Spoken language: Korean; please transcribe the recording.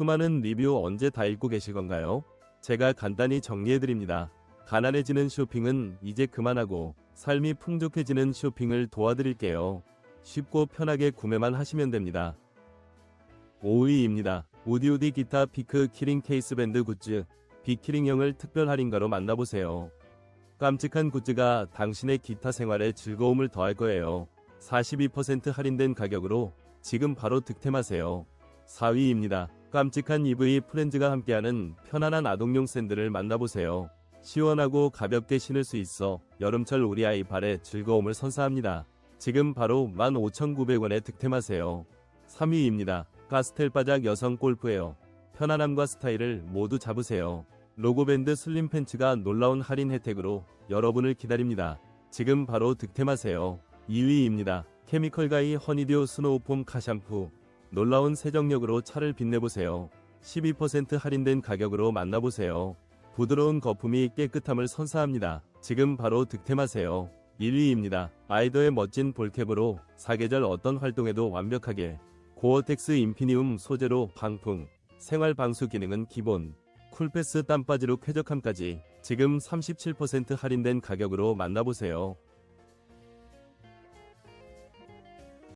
수많은 리뷰 언제 다 읽고 계실 건가요? 제가 간단히 정리해드립니다. 가난해지는 쇼핑은 이제 그만하고 삶이 풍족해지는 쇼핑을 도와드릴게요. 쉽고 편하게 구매만 하시면 됩니다. 5위입니다. 우디우디 기타 피크 키링 케이스 밴드 굿즈 비키링형을 특별 할인가로 만나보세요. 깜찍한 굿즈가 당신의 기타 생활에 즐거움을 더할 거예요. 42% 할인된 가격으로 지금 바로 득템하세요. 4위입니다. 깜찍한 EV 프렌즈가 함께하는 편안한 아동용 샌들을 만나보세요. 시원하고 가볍게 신을 수 있어 여름철 우리 아이 발에 즐거움을 선사합니다. 지금 바로 15,900원에 득템하세요. 3위입니다. 가스텔 바작 여성 골프웨어. 편안함과 스타일을 모두 잡으세요. 로고밴드 슬림 팬츠가 놀라운 할인 혜택으로 여러분을 기다립니다. 지금 바로 득템하세요. 2위입니다. 케미컬가이 허니듀 스노우폼 카샴푸. 놀라운 세정력으로 차를 빛내보세요. 12% 할인된 가격으로 만나보세요. 부드러운 거품이 깨끗함을 선사합니다. 지금 바로 득템하세요. 1위입니다. 아이더의 멋진 볼캡으로 사계절 어떤 활동에도 완벽하게 고어텍스 인피니움 소재로 방풍, 생활 방수 기능은 기본, 쿨패스 땀바지로 쾌적함까지 지금 37% 할인된 가격으로 만나보세요.